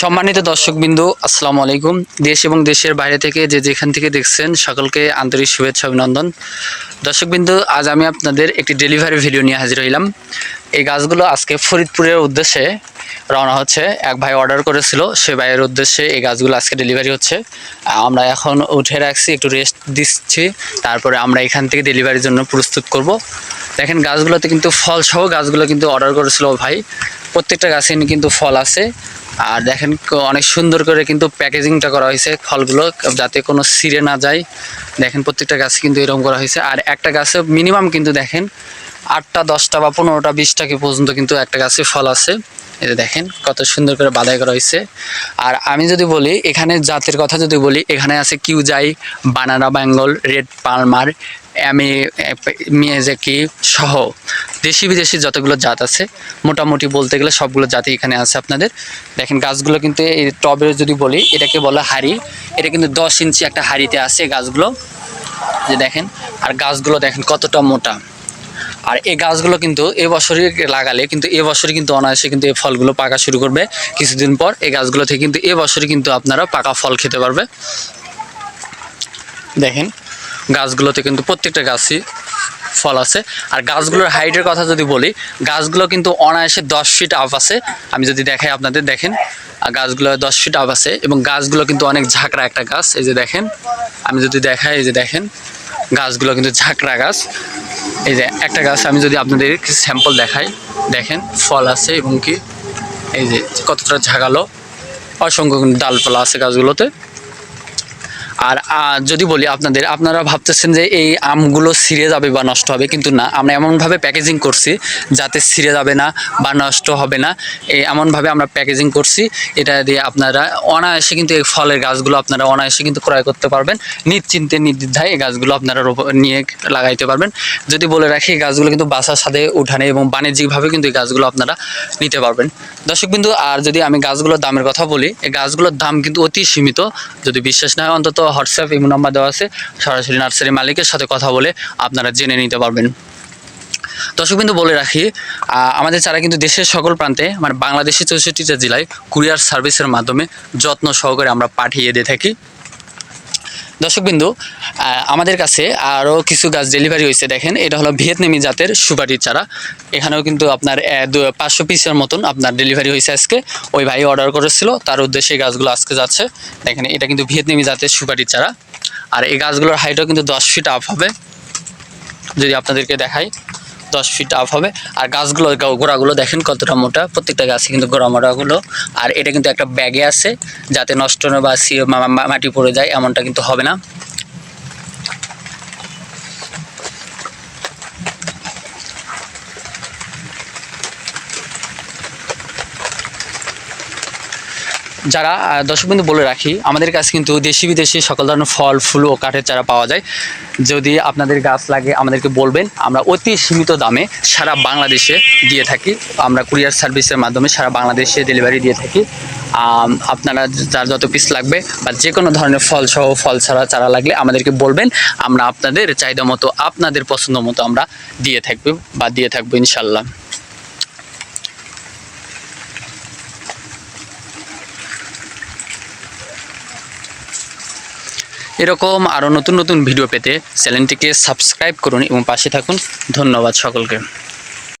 সম্মানিত দর্শকবিন্দু, আসসালামু আলাইকুম। দেশ এবং দেশের বাইরে থেকে যে যেখান থেকে দেখছেন, সকলকে আন্তরিক শুভেচ্ছা অভিনন্দন। দর্শকবিন্দু, আজ আমি আপনাদের একটি ডেলিভারি ভিডিও নিয়ে হাজির হইলাম। এই গাছগুলো আজকে ফরিদপুরের উদ্দেশ্যে রওনা হচ্ছে। এক ভাই অর্ডার করেছিল, সে ভাইয়ের উদ্দেশ্যে এই গাছগুলো আজকে ডেলিভারি হচ্ছে। আমরা এখন উঠে রাখছি, একটু রেস্ট দিচ্ছি, তারপরে আমরা এখান থেকে ডেলিভারির জন্য প্রস্তুত করব। দেখেন, গাছগুলোতে কিন্তু ফলসহ গাছগুলো কিন্তু অর্ডার করেছিল ভাই। প্রত্যেকটা গাছে কিন্তু ফল আছে। আর দেখেন অনেক সুন্দর করে কিন্তু প্যাকেজিংটা করা হয়েছে ফলগুলো, যাতে কোনো সিরে না যায়। দেখেন প্রত্যেকটা গাছে কিন্তু এরকম করা হয়েছে। আর একটা গাছে মিনিমাম কিন্তু দেখেন আটটা, দশটা বা পনেরোটা, বিশটা কি পর্যন্ত কিন্তু একটা গাছে ফল আছে। এই দেখেন কত সুন্দর করে বাধাই করা হয়েছে। আর আমি যদি বলি, এখানে জাতের কথা যদি বলি, এখানে আছে কিউজাই, বানানা বেঙ্গল, রেড পালমার এমএ মিয়াজাকি সহ। দেশি বিদেশি যতগুলো জাত আছে, মোটামুটি বলতে গেলে সবগুলো জাতি এখানে আছে আপনাদের। দেখেন গাছগুলো কিন্তু এই টবের যদি বলি, এটাকে বলা হাড়ি। এটা কিন্তু দশ ইঞ্চি একটা হাড়িতে আছে গাছগুলো। যে দেখেন, আর গাছগুলো দেখেন কতটা মোটা। আর এই গাছগুলো কিন্তু এ বছরই লাগালে কিন্তু এ বছরই কিন্তু অনায়াসে কিন্তু এই ফলগুলো পাকা শুরু করবে। কিছুদিন পর এই গাছগুলো থেকে কিন্তু এ বছরই কিন্তু আপনারা পাকা ফল খেতে পারবে। দেখেন, গাছগুলোতে কিন্তু প্রত্যেকটা গাছই ফল আছে। আর গাছগুলোর হাইটের কথা যদি বলি, গাছগুলো কিন্তু অনায়াসে দশ ফিট আপ আছে। আমি যদি দেখাই আপনাদের, দেখেন আর গাছগুলো দশ ফিট আপ আছে এবং গাছগুলো কিন্তু অনেক ঝাঁকড়া একটা গাছ। এই যে দেখেন, আমি যদি দেখাই, এই যে দেখেন, গাছগুলো কিন্তু ঝাঁকড়া গাছ। এই যে একটা গাছ, আমি যদি আপনাদের স্যাম্পল দেখাই, দেখেন, ফল আছে এবং কি, এই যে কতটা ঝাঁকালো। অসংখ্য ডালপালা আছে গাছগুলোতে। আর যদি বলি আপনাদের, আপনারা ভাবতেছেন যে এই আমগুলো ছিঁড়ে যাবে বা নষ্ট হবে, কিন্তু না, আমরা এমনভাবে প্যাকেজিং করছি যাতে ছিঁড়ে যাবে না বা নষ্ট হবে না। এই এমনভাবে আমরা প্যাকেজিং করছি, এটা দিয়ে আপনারা অনায়াসে কিন্তু এই ফলের গাছগুলো আপনারা অনায়াসে কিন্তু ক্রয় করতে পারবেন। নিশ্চিন্তে, নির্দ্বিধায় এই গাছগুলো আপনারা নিয়ে লাগাইতে পারবেন। যদি বলে রাখি, এই গাছগুলো কিন্তু বাসার সাথে উঠানে এবং বাণিজ্যিকভাবে কিন্তু এই গাছগুলো আপনারা নিতে পারবেন। দর্শক বিন্দু, আর যদি আমি গাছগুলোর দামের কথা বলি, এই গাছগুলোর দাম কিন্তু অতি সীমিত। যদি বিশ্বাস না হয়, অন্তত হোয়াটসঅ্যাপ ইমো নাম্বার দেওয়া আছে। সরাসরি নার্সারি মালিকের সাথে কথা বলে আপনারা জেনে নিতে পারবেন। দর্শক বিন্দু, বলে রাখি আমাদের চারা কিন্তু দেশের সকল প্রান্তে মানে বাংলাদেশের চৌষট্টিটা জেলায় কুরিয়ার সার্ভিসের মাধ্যমে যত্ন সহকারে আমরা পাঠিয়ে দিয়ে থাকি। দর্শকবিন্দু আমাদের কাছে আরও কিছু গাছ ডেলিভারি হয়েছে, দেখেন, এটা হলো ভিয়েতনামি জাতের সুপারির চারা। এখানেও কিন্তু আপনার পাঁচশো পিসের মতন আপনার ডেলিভারি হয়েছে আজকে। ওই ভাই অর্ডার করেছিল, তার উদ্দেশ্যে গাছগুলো আজকে যাচ্ছে। দেখেন, এটা কিন্তু ভিয়েতনামি জাতের সুপারির চারা। আর এই গাছগুলোর হাইটও কিন্তু দশ ফিট আপ হবে। যদি আপনাদেরকে দেখাই দশ ফিট আপ হবে। আর গাছগুলো গোড়াগুলো দেখেন কতটা মোটা। প্রত্যেকটা গাছে কিন্তু গোড়া মোটাগুলো আর এটা কিন্তু একটা ব্যাগে আছে, যাতে নষ্ট বা মাটি পড়ে যায়, এমনটা কিন্তু হবে না। যারা দর্শকবিন্দু বলে রাখি, আমাদের কাছে কিন্তু দেশি বিদেশি সকল ধরনের ফল, ফুল ও কাঠের চারা পাওয়া যায়। যদি আপনাদের গাছ লাগে, আমাদেরকে বলবেন। আমরা অতি সীমিত দামে সারা বাংলাদেশে দিয়ে থাকি। আমরা কুরিয়ার সার্ভিসের মাধ্যমে সারা বাংলাদেশে ডেলিভারি দিয়ে থাকি। আপনারা যার যত পিস লাগবে বা যে কোনো ধরনের ফল সহ ফল ছাড়া চারা লাগলে আমাদেরকে বলবেন। আমরা আপনাদের চাহিদা মতো, আপনাদের পছন্দ মতো আমরা দিয়ে থাকব বা দিয়ে থাকব ইনশাল্লাহ। এরকম আরও নতুন নতুন ভিডিও পেতে চ্যানেলটিকে সাবস্ক্রাইব করুন এবং পাশে থাকুন। ধন্যবাদ সকলকে।